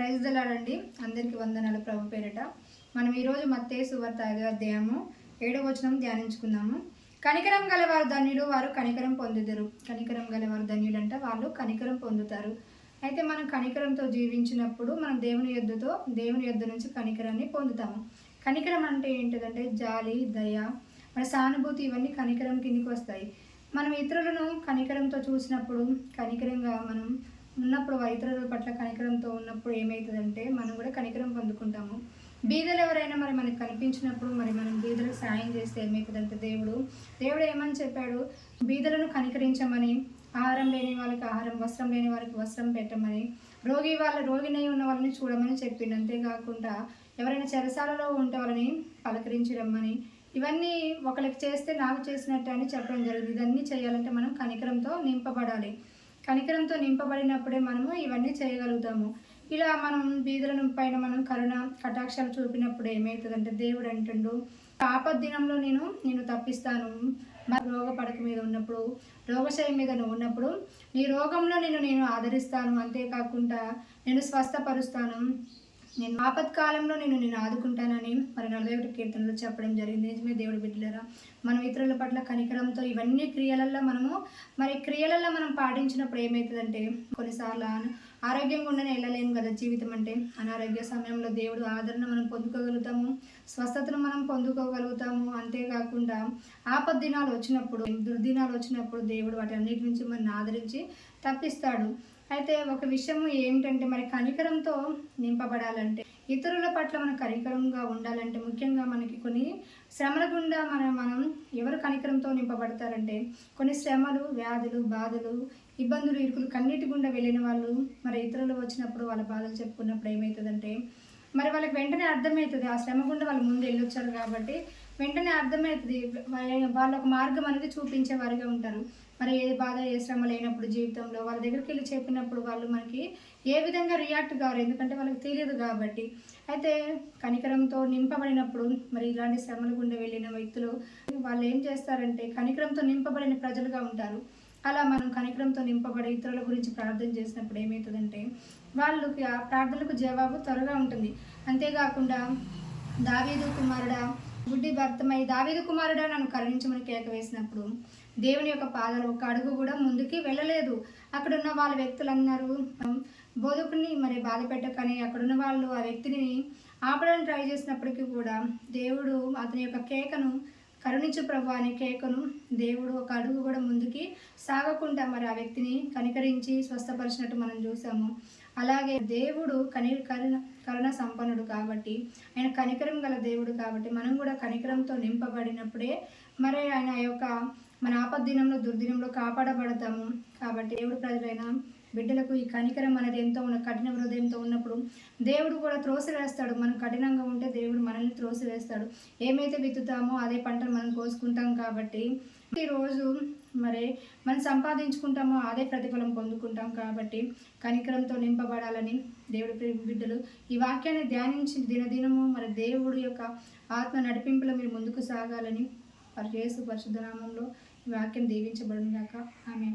Praise దలాడండి అందరికీ వందనాలు ప్రభు పేరిట. మనం ఈరోజు మత్తే వార్త ఐదో అధ్యాయము ఏడో వచనం ధ్యానించుకుందాము. కనికరం గలవారు ధన్యులు వారు కనికరం పొందుతారు కనికరం గలవారు ధన్యులు అంటే వాళ్ళు కనికరం పొందుతారు. అయితే మనం కనికరంతో జీవించినప్పుడు మనం దేవుని యొద్దతో దేవుని యొద్ద నుంచి కనికరాన్ని పొందుతాము. కనికరం అంటే ఏంటిదంటే జాలి దయ మన సానుభూతి ఇవన్నీ కనికరం కిందికి వస్తాయి. మనం ఇతరులను కనికరంతో చూసినప్పుడు కనికరంగా మనం ఉన్నప్పుడు వైద్యుల ఇతరుల పట్ల కనికరంతో ఉన్నప్పుడు ఏమవుతుందంటే మనం కూడా కనికరం పొందుకుంటాము. బీదలు ఎవరైనా మరి మనకు కనిపించినప్పుడు మరి మనం బీదలకు సాయం చేస్తే ఏమవుతుందంటే దేవుడు దేవుడు ఏమని చెప్పాడు? బీదలను కనికరించమని ఆహారం లేని వాళ్ళకి ఆహారం వస్త్రం లేని వారికి వస్త్రం పెట్టమని రోగి వాళ్ళ రోగినై ఉన్న వాళ్ళని చూడమని చెప్పిండు. అంతేకాకుండా ఎవరైనా చెరసాలలో ఉంటే వాళ్ళని పలకరించడమని ఇవన్నీ ఒకరికి చేస్తే నాకు చేసినట్టు అని చెప్పడం జరుగుతుంది ఇవన్నీ చేయాలంటే మనం కనికరంతో నింపబడాలి. కనికరంతో నింపబడినప్పుడే మనము ఇవన్నీ చేయగలుగుతాము. ఇలా మనం బీదలను పైన మనం కరుణ కటాక్షాలు చూపినప్పుడు ఏమవుతుందంటే దేవుడు అంటుండు ఆపద్దినంలో నేను నేను తప్పిస్తాను. మరి రోగ పడక మీద ఉన్నప్పుడు రోగశయం మీద నువ్వు ఉన్నప్పుడు నీ రోగంలో నేను నేను ఆదరిస్తాను. అంతేకాకుండా నేను స్వస్థపరుస్తాను. నేను ఆపత్కాలంలో నేను నేను ఆదుకుంటానని మరి నలభై ఒకటి కీర్తనలో చెప్పడం జరిగింది. నిజమే దేవుడు బిడ్డలరా మనం ఇతరుల పట్ల కనికరంతో ఇవన్నీ క్రియలల్లో మనము మరి క్రియలల్లో మనం పాటించినప్పుడు ఏమవుతుందంటే కొన్నిసార్లు ఆరోగ్యంగా ఉండనే వెళ్ళలేము కదా జీవితం అంటే. అనారోగ్య సమయంలో దేవుడు ఆదరణ మనం పొందుకోగలుగుతాము స్వస్థతను మనం పొందుకోగలుగుతాము. అంతేకాకుండా ఆపద్దినాలు వచ్చినప్పుడు దుర్దినాలు వచ్చినప్పుడు దేవుడు వాటి అన్నిటి నుంచి మనం ఆదరించి తప్పిస్తాడు. అయితే ఒక విషయం ఏమిటంటే మరి కనికరంతో నింపబడాలంటే ఇతరుల పట్ల మనం కనికరంగా ఉండాలంటే ముఖ్యంగా మనకి కొన్ని శ్రమల గుండా మనం మనం ఎవరు కనికరంతో నింపబడతారంటే కొన్ని శ్రమలు వ్యాధులు బాధలు ఇబ్బందులు ఇరుకులు కన్నిటి గుండా వెళ్ళిన వాళ్ళు మరి ఇతరులు వచ్చినప్పుడు వాళ్ళ బాధలు చెప్పుకున్నప్పుడు ఏమవుతుందంటే మరి వాళ్ళకి వెంటనే అర్థమవుతుంది ఆ శ్రమ గుండా వాళ్ళు ముందు వెళ్ళొచ్చారు కాబట్టి వెంటనే అర్థమవుతుంది. వాళ్ళు వాళ్ళ ఒక మార్గం అనేది చూపించే వారిగా ఉంటారు. మరి ఏ బాధ ఏ శ్రమ లేనప్పుడు జీవితంలో వాళ్ళ దగ్గరికి వెళ్ళి చెప్పినప్పుడు వాళ్ళు మనకి ఏ విధంగా రియాక్ట్ కారు? ఎందుకంటే వాళ్ళకి తెలియదు కాబట్టి. అయితే కనికరంతో నింపబడినప్పుడు మరి ఇలాంటి శ్రమల గుండా వెళ్ళిన వ్యక్తులు వాళ్ళు ఏం చేస్తారంటే కనికరంతో నింపబడిన ప్రజలుగా ఉంటారు. అలా మనం కనికరంతో నింపబడి ఇతరుల గురించి ప్రార్థన చేసినప్పుడు ఏమవుతుందంటే వాళ్ళకి ఆ ప్రార్థనలకు జవాబు త్వరగా ఉంటుంది. అంతేకాకుండా దావీదు కుమారుడా గుడ్డి భర్తమై దావీదు కుమారుడా నన్ను కరుణించమని కేక వేసినప్పుడు దేవుని యొక్క పాదాలు ఒక అడుగు కూడా ముందుకి వెళ్ళలేదు. అక్కడున్న వాళ్ళ వ్యక్తులు అన్నారు బోధకుని మరి బాధ పెట్టకని అక్కడున్న వాళ్ళు ఆ వ్యక్తిని ఆపడానికి ట్రై చేసినప్పటికీ కూడా దేవుడు అతని యొక్క కేకను కరుణించు ప్రభు అనే కేకను దేవుడు ఒక అడుగు కూడా ముందుకి సాగకుండా మరి ఆ వ్యక్తిని కనికరించి స్వస్థపరిచినట్టు మనం చూసాము. అలాగే దేవుడు కని కరుణ కరుణ సంపన్నుడు కాబట్టి ఆయన కనికరం గల దేవుడు కాబట్టి మనం కూడా కనికరంతో నింపబడినప్పుడే మరి ఆయన యొక్క మన ఆపద్దినంలో దుర్దినంలో కాపాడబడతాము. కాబట్టి దేవుడు ప్రజలైన బిడ్డలకు ఈ కనికరం అనేది ఎంతో ఉన్న కఠిన హృదయంతో ఉన్నప్పుడు దేవుడు కూడా త్రోసివేస్తాడు. మనం కఠినంగా ఉంటే దేవుడు మనల్ని త్రోసివేస్తాడు. ఏమైతే విత్తుతామో అదే పంటను మనం కోసుకుంటాం కాబట్టి ఈరోజు మరి మనం సంపాదించుకుంటామో అదే ప్రతిఫలం పొందుకుంటాం కాబట్టి కనికరంతో నింపబడాలని దేవుడి బిడ్డలు ఈ వాక్యాన్ని ధ్యానించి దినదినము మరి దేవుడి యొక్క ఆత్మ నడిపింపులో మీరు ముందుకు సాగాలని పరిచేసు పరిశుద్ధనామంలో ఈ వాక్యం దీవించబడినాక ఆమె